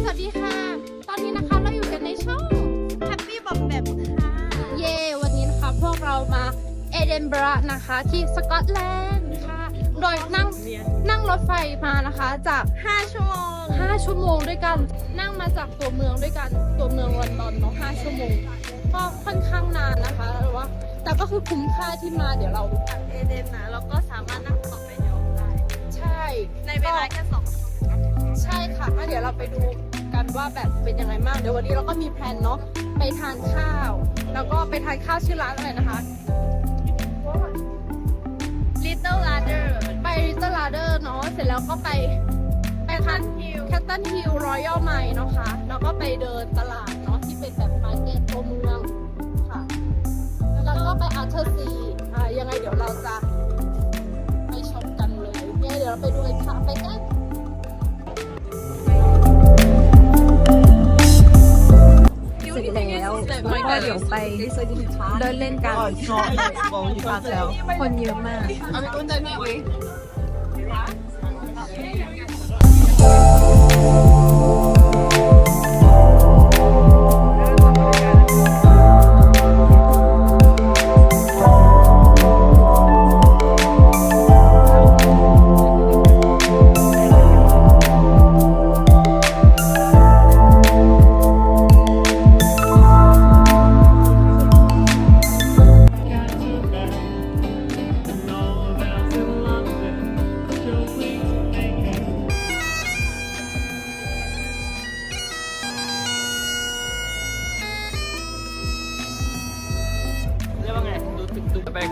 สวัสดีค่ะ ตอนนี้นะคะเราอยู่กันในช่องแฮปปี้บอมแบบค่ะ เย่วันนี้นะคะพวกเรามาเอเดนบระนะคะที่สกอตแลนด์ค่ะ โดยนั่งนั่งรถไฟมานะคะจาก 5 ชั่วโมง 5 ชั่วโมงด้วยกัน นั่งมาจากตัวเมืองด้วยกัน ตัวเมืองลอนดอนเนาะ5ชั่วโมง ก็ค่อนข้างนานนะคะแต่ว่าแต่ก็คือคุ้มค่าที่มาเดี๋ยวเราจากเอเดนนะแล้วก็สามารถนั่งต่อไปยองได้ ใช่ ในเวลาแค่สองชั่วโมง ใช่ค่ะก็เดี๋ยวเราไปดูกันว่าแบบเป็นยังไงบ้างเดี๋ยววันนี้เราก็มีแพลนเนาะไปทานข้าว แล้วก็ไปทานข้าวชื่อร้านอะไรนะคะ Little Ladder ไปริตเตอร์ลาเดอร์เนาะเสร็จแล้วก็ไปไปทาน Hill แคตตันฮิลรอยัลไมล์เนาะค่ะแล้วก็ไปเดินตลาดเนาะที่เป็นแบบมาร์เก็ตตัวเมืองค่ะ แล้วก็ไปอาร์เทอร์ซีอ่ายังไงเดี๋ยวเราจะไปชมกันเลยเนี่ยเดี๋ยวเราไปดูกันค่ะไปกั สร็จแล้วก็เดี๋ยวไปเดินเล่นกันคนเยอะมากเรี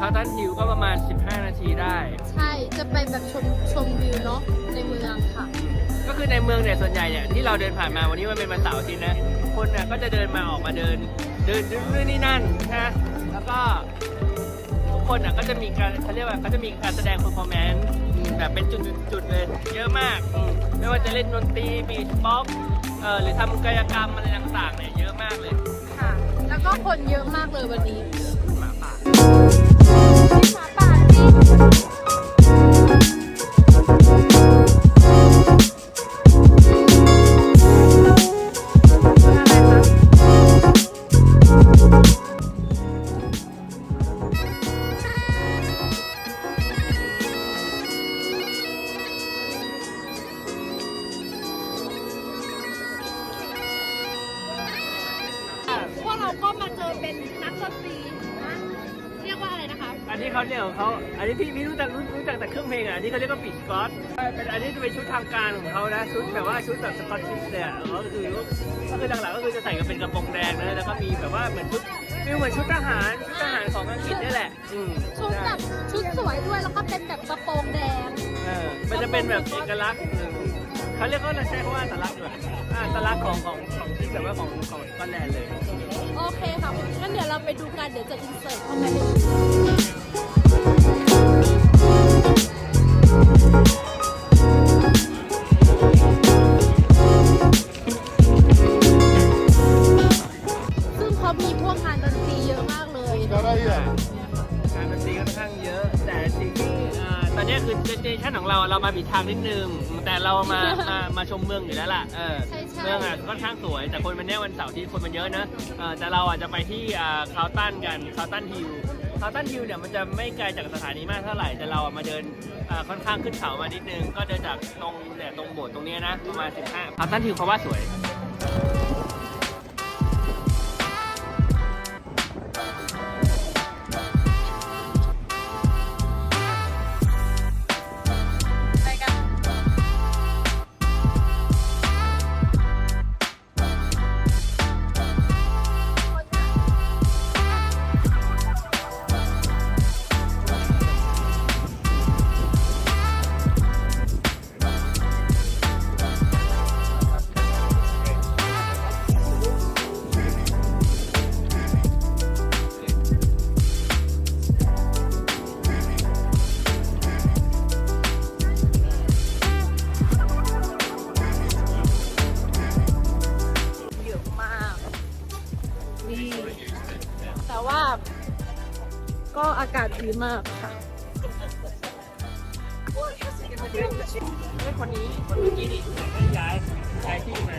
ตึกตึกไปเข้าตันฮิลก็ประมาณ 15 นาทีได้ ใช่จะไปแบบชมชมวิวเนาะในเมืองค่ะ ก็คือในเมืองเนี่ยส่วนใหญ่เนี่ยที่เราเดินผ่านมาวันนี้มันเป็นวันเสาร์อาทิตย์นะ คนเนี่ยก็จะเดินมาออกมาเดิน เดินนู่นนี่นั่นนะแล้วก็ทุกคนน่ะก็จะมีการเขาเรียกว่าเขาจะมีการแสดง performance แบบเป็นจุดๆๆเลยเยอะมากอืมไม่ว่าจะเล่นดนตรีบีชบ็อกเอ่อหรือทำกายกรรมอะไรต่างๆเนี่ยเยอะมากเลยค่ะ แล้วก็คนเยอะมากเลยวันนี้ หมาป่าหมาป่าจริง พวกเราก็มาเจอเป็นนักดนตรีนะเรียกว่าอะไรนะคะ อันนี้เขาเนี่ยของเขาอันนี้พี่พี่รู้จักรู้รู้จักแต่เครื่องเพลงอะอันนี้เขาเรียกว่าปีชกอตเป็นอันนี้จะเป็นชุดทางการของเขานะชุดแบบว่าชุดแบบสกอตทิชเนี่ยก็คือก็คือหลักๆก็คือจะใส่กันเป็นกระโปรงแดงนะแล้วก็มีแบบว่าเหมือนชุดฟิลเหมือนชุดทหารชุดทหารของอังกฤษนี่แหละ อืมชุดแบบชุดสวยด้วยแล้วก็เป็นแบบกระโปรงแดงเออมันจะเป็นแบบเอกลักษณ์อืมเขาเรียกว่าใช้คำว่าอัตลักษณ์ด้วยอ่าอัตลักษณ์ของของของที่แบบว่าของของสกอตแลนด์เลย โอเคค่ะงั้นเดี๋ยวเราไปดูกันเดี๋ยวจะอินเสิร์ตเข้ามา ซึ่งเขามีพวกงานดนตรีเยอะมากเลยงานดนตรีค่อนข้างเยอะ แต่สิ่งที่อ่าตอนนี้คือเจเนชั่นของเราเรามาผิดทางนิดนึง แต่เรามามามาชมเมืองอยู่แล้วล่ะเออใช่ใช่เมืองอะค่อนข้างสวย แต่คนมันเนี้ยวันเสาร์ที่คนมันเยอะนะเออแต่เราอะจะไปที่อ่าคาวตันกันคาวตันฮิล ซาตันฮิลเนี่ยมันจะไม่ไกลจากสถานีมากเท่าไหร่แต่เราอะมาเดินอ่าค่อนข้างขึ้นเขามานิดนึง ก็เดินจากตรงเนี่ยตรงโบสถ์ตรงเนี้ยนะประมาณ15คาวตันฮิลเขาว่าสวย มากค่ะคนนี้คนเมื่อกี้นี่ย้ายย้ายที่มา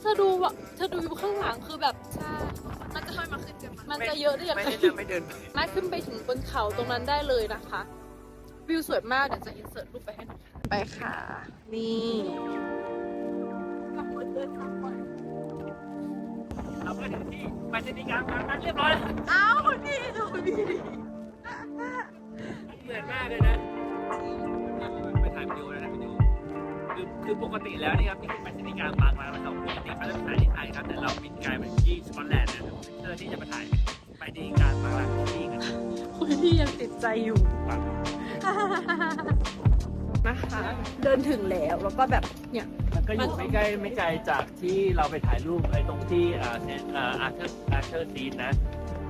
เธอดูว่าเธอดูวิวข้างหลังคือแบบใช่มันจะค่อยมาขึ้นกันมันจะเยอะได้ยังไม่ไงได้เดินไม่เดินไปมาขึ้นไปถึงบนเขาตรงนั้นได้เลยนะคะ วิวสวยมากเดี๋ยวจะอินเสิร์ตรูปไปให้นะคะไปค่ะ นี่เราก็ถึงที่ไปสนีย์กลางบางนั้นเรียบร้อยแล้วเอ้านี่ดูดิเหมือนมากเลยนะไปถ่ายวิดีโอนะถ่ายวิดีโอ คือคือปกติแล้วนี่ครับที่ไปสนีย์กลางบางมาแล้วปกติเขาจะถ่ายที่ไทยครับแต่เราบินไกลไปที่สกอตแลนด์นะครับเพื่อที่จะมาถ่ายไปสนีย์กลางบางที่กันคุยพี่ยังติดใจอยู่ฟังนะคะเดินถึงแล้วแล้วก็แบบเนี่ยมันก็อยู่ไม่ใกล้ไม่ไกลจากที่เราไปถ่ายรูปไอ้ตรงที่อ่าเนี่ยอ่าอาร์เธอร์อาร์เธอร์ซีนนะ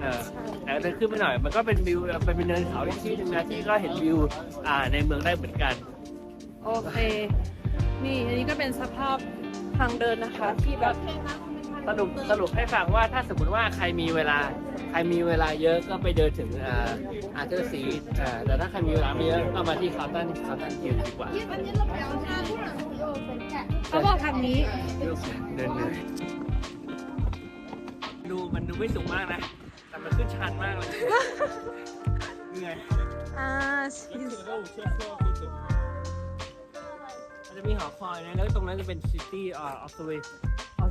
เออแต่เดินขึ้นไปหน่อย มันก็เป็นวิวเป็นเป็นเนินเขาอีกที่หนึงนะที่ก็เห็นวิวอ่าในเมืองได้เหมือนกัน โอเค นี่อันนี้ก็เป็นสภาพทางเดินนะคะ ที่แบบสรุปสรุปให้ฟังว่าถ้าสมมติว่าใครมีเวลา ใครมีเวลาเยอะก็ไปเดินถึงอ่าอาร์เธอร์ซีนอ่าแต่ถ้าใครมีเวลาไม่เยอะก็มาที่คาร์ตันคาร์ตันฮิลดีกว่าเขาบอกทางนี้เดินเหนื่อยดูมันดูไม่สูงมากนะ แต่มันขึ้นชันมากเลยเหนื่อยอ่ามัน จะมีหอคอยนะแล้วตรงนั้นจะเป็น City uh, of the Way of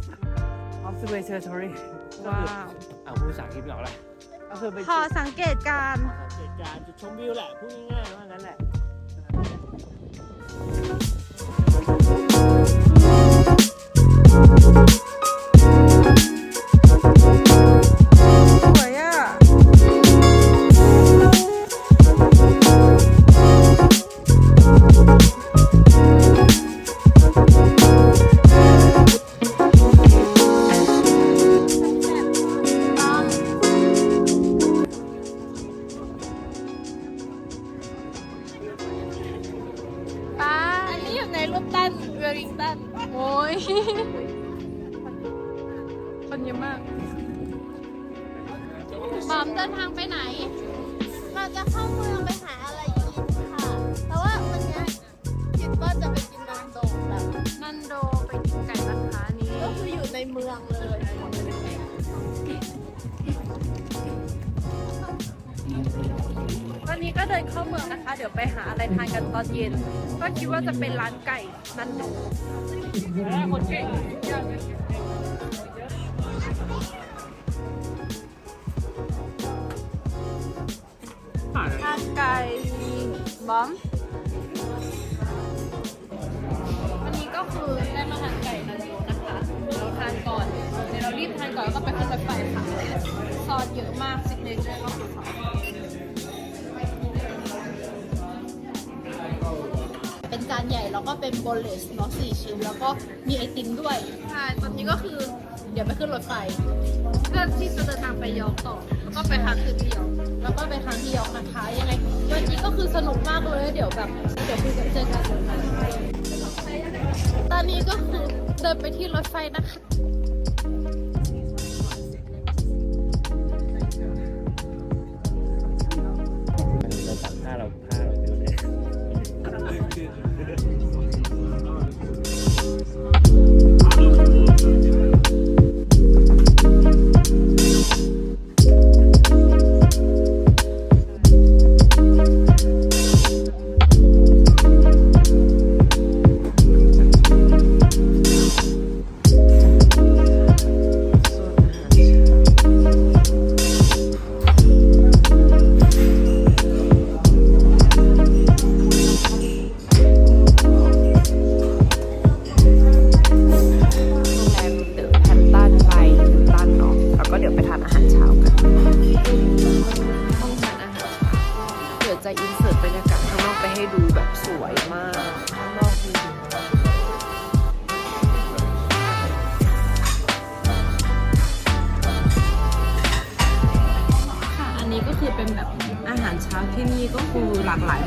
of the Way Territory ว้าวอ่าผู้ภาษาอังกฤษไม่ออกละก็คือเป็นขอสังเกตการณ์สังเกตการณ์จุดชมวิวแหละพูดง่ายๆว่างั้นแหละ ยคนเยอะมากหมอมเดินทางไปไหน เราจะเข้าเมืองไปหาอะไรกินค่ะ แต่ว่าวันเนี้ยคิดว่าจะไปกินนันโดแบบนันโดไปกินไก่นะคะนี้ ก็คืออยู่ในเมืองเลย ตอนนี้ก็เดินเข้าเมืองนะคะ เดี๋ยวไปหาอะไรทานกันตอนเย็น ก็คิดว่าจะเป็นร้านไก่นันโดคนเก่งทานไก่บอมอันนี้ก็คือได้มาทานไก่นันโดนะคะ เราทานก่อน เดี๋ยวเรารีบทานก่อนแล้วก็ไปขึ้นรถไฟค่ะ ซอสเยอะมากซิกเนเจอร์ก็คือ แล้วก็เป็นโบเลสเนาะสี่ชิ้น แล้วก็มีไอติมด้วย ใช่ตอนนี้ก็คือเดี๋ยวไปขึ้นรถไฟเพื่อที่จะเดินทางไปยอร์กต่อ แล้วก็ไปค้างคืนที่ยอร์กแล้วก็ไปค้างที่ยอร์กนะคะยังไงวันนี้ก็คือสนุกมากเลยเดี๋ยวแบบเดี๋ยวคุยกันเจอกันตอนนี้ก็คือเดินไปที่รถไฟนะคะ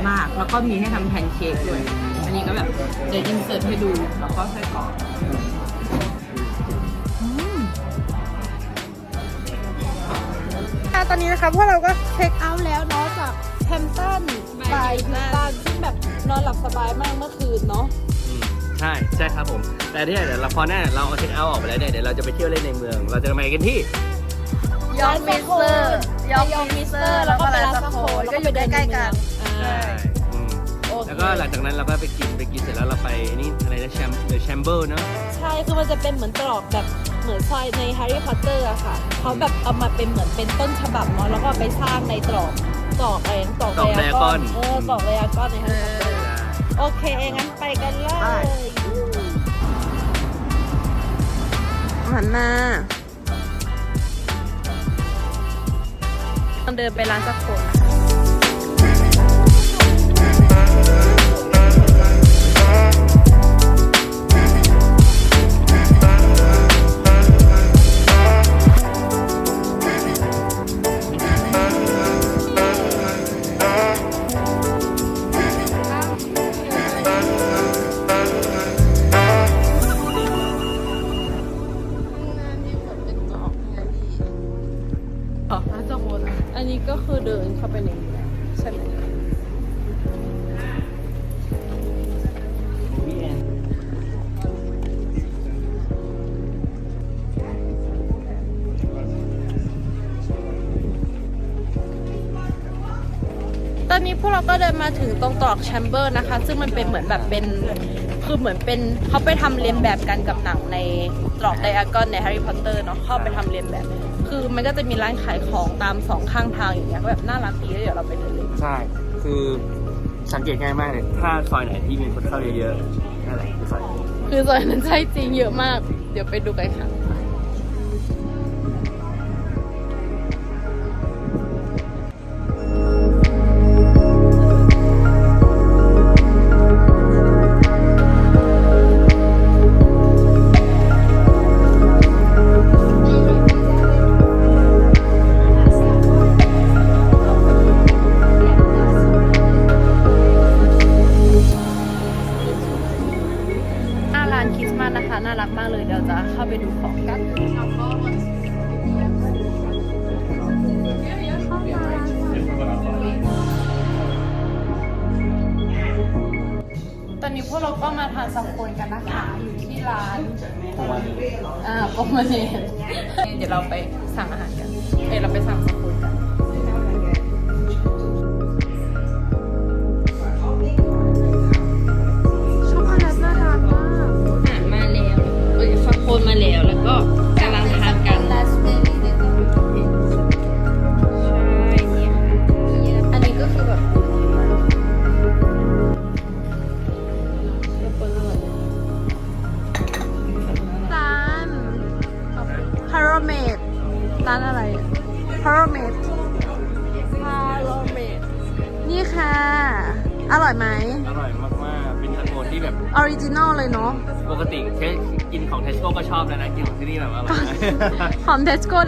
มาก แล้วก็มีให้ทำแพนเค้กด้วย อันนี้ก็แบบเดี๋ยวอินเสิร์ตให้ดู แล้วก็ไส้กรอกอืมค่ะตอนนี้นะคะพวกเราก็เช็คเอาท์แล้วเนาะจากแฮมป์ตันบายฮิลตันซึ่งแบบนอนหลับสบายมากเมื่อคืนเนาะ อืมใช่ใช่ครับผม แต่ที่เดี๋ยวเราพอแน่เราเอาเช็คเอาท์ออกไปแล้วเนี่ยเดี๋ยวเราจะไปเที่ยวเล่นในเมือง เราจะไปกันที่ ยอร์กมิสเตอร์ยอร์กมิสเตอร์ แล้วก็ไปลาสโคนก็อยู่ใกล้ๆกัน ใช่อืมโอเคแล้วก็หลังจากนั้นเราก็ไปกินไปกินเสร็จแล้วเราไปนี่อะไรนะแชมเดอะแชมเบอร์เนาะใช่คือมันจะเป็นเหมือนตรอกแบบเหมือนซอยในแฮร์รี่พอตเตอร์อะค่ะเขาแบบเอามาเป็นเหมือนเป็นต้นฉบับเนาะแล้วก็ไปสร้างในตรอกตรอกอะไรตรอกไดอะกอนเออตรอกไดอะกอนในแฮร์รี่พอตเตอร์โอเคงั้นไปกันเลย หันมาต้องเดินไปร้านสักคนนะคะ กเราก็เดินมาถึงตรงตรอกแชมเบอร์นะคะ ซึ่งมันเป็นเหมือนแบบเป็นคือเหมือนเป็นเขาไปทำเลียนแบบกันกับหนังในตรอกไดอากอนในแฮร์รี่พอตเตอร์เนาะเข้าไปทำเลียนแบบ คือมันก็จะมีร้านขายของตามสองข้างทางอย่างเงี้ยก็แบบน่ารักดีแล้วเดี๋ยวเราไปเดินเล่นใช่ คือสังเกตง่ายมากเลย ถ้าซอยไหนที่มีคนเข้าเยอะๆนั่นแหละคือซอยนี้คือซอยนั้นใช่จริงเยอะมาก เดี๋ยวไปดูกันค่ะ เดี๋ยวจะเข้าไปดูของกันตอนนี้พวกเราก็มาทานสังคนกันนะคะอยู่ที่ร้านอ่าโปรโมเนเดี๋ยวเราไปสั่งอาหารกันเอ้ยเราไปสั่งสังคนกัน คนมาแล้วแล้วก็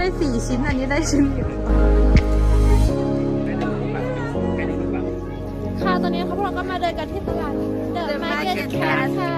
ได้สี่ชิ้น อันนี้ได้ชิ้นเดียวค่ะตอนนี้ครับพวกเราก็มาเดินกันที่ตลาด The The Market Market Cat Cat ค่ะ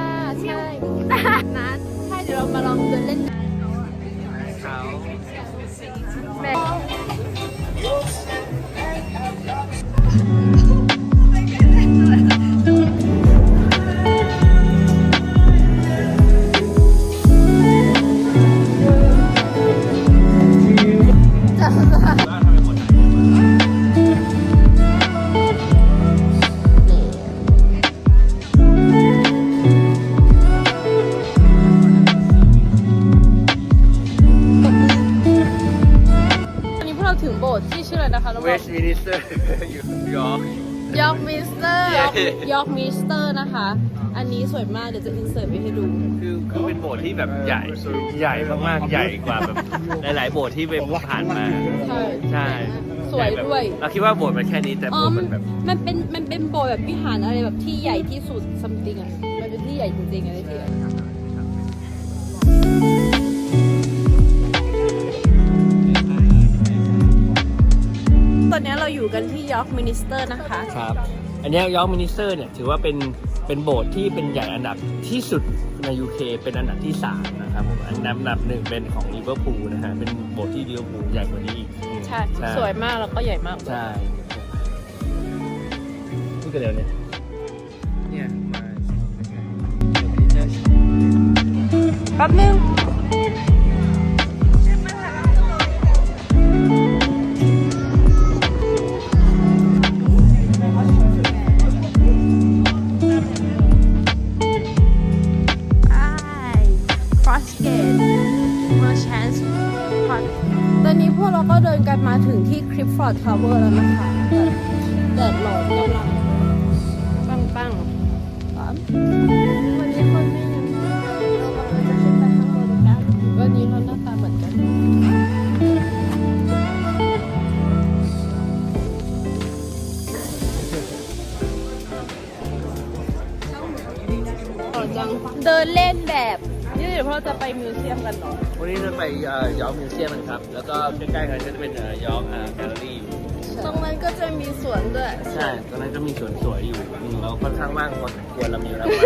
ย้ยอร์กมิสเตอร์นะคะ อันนี้สวยมากเดี๋ยวจะอินเสิร์ตไปให้ดู คือคือเป็นโบสถ์ที่แบบใหญ่ใหญ่มากๆใหญ่กว่าแบบหลายๆโบสถ์ที่ไปผ่านมา ใช่ใช่สวยด้วย เราคิดว่าโบสถ์มันแค่นี้แต่อ๋โบอสถ์มัมันนแบบมันเป็นมันเป็นโบสถ์แบบวิหารอะไรแบบที่ใหญ่ที่สุดซัมติงอะ มันเป็นที่ใหญ่จริงๆอะไรที่ตอนนี้เราอยู่กันที่ยอร์กมินิสเตอร์นะคะ ครับ อัอันเนี้ยอร์กมินิสเตอร์เนี่ยถือว่าเป็นเป็นโบสถ์ที่เป็นใหญ่อันดับที่สุดใน UK เป็นอันดับที่ 3 นะครับผมอันดับอันดับหนึ่งเป็นของลิเวอร์พูลนะฮะเป็นโบสถ์ที่ลิเวอร์พูลใหญ่กว่านี้อีกอืมใช่สวยมากแล้วก็ใหญ่มากใช่พูดกันเร็วเนี่ยเนี่ยมาแป๊บนึง ดินเล่นแบบนี่เดี๋ยวพวกเราจะไปมิวเซียมกันเนาะวันนี้จะไปเอ่อยอร์กมิวเซียมกันครับ แล้วก็ใกล้ๆกันก็จะเป็นเอ่อยอร์กแกลเลอรี่อยู่ ตรงนั้นก็จะมีสวนด้วย ใช่ ตอนนั้นก็มีสวนสวยอยู่อืมเราค่อนข้างว่างพอสมควรเรามีเวลาประมา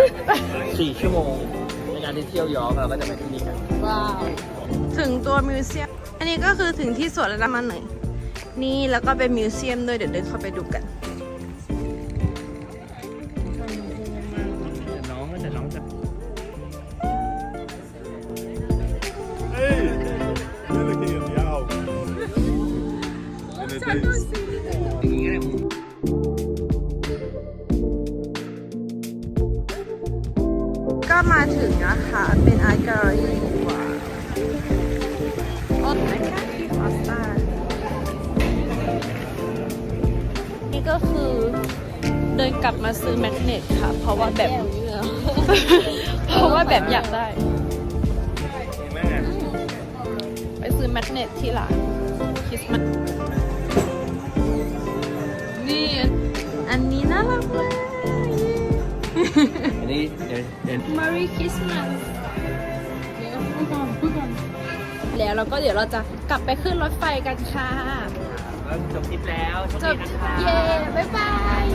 ณสี่ชั่วโมงในการที่เที่ยวยอร์กเราก็จะไปที่นี่กัน ว้าว ถึงตัวมิวเซียม อันนี้ก็คือถึงที่สวนแล้วนะมาหน่อย นี่แล้วก็เป็นมิวเซียมด้วยเดี๋ยวเดินเข้าไปดูกัน เพราะว่าแบบอยากได้เห็นไหมเนี่ยไปซื้อแมกเนตที่ร้านคริสต์มาสนี่ อันนี้น่ารักมากอันนี้เดี๋ยวเดี๋ยว Merry Christmas แล้วเราก็เดี๋ยวเราจะกลับไปขึ้นรถไฟกันค่ะ จบคลิปแล้วโชคจดีบนะคะ เย้ บ๊ายบาย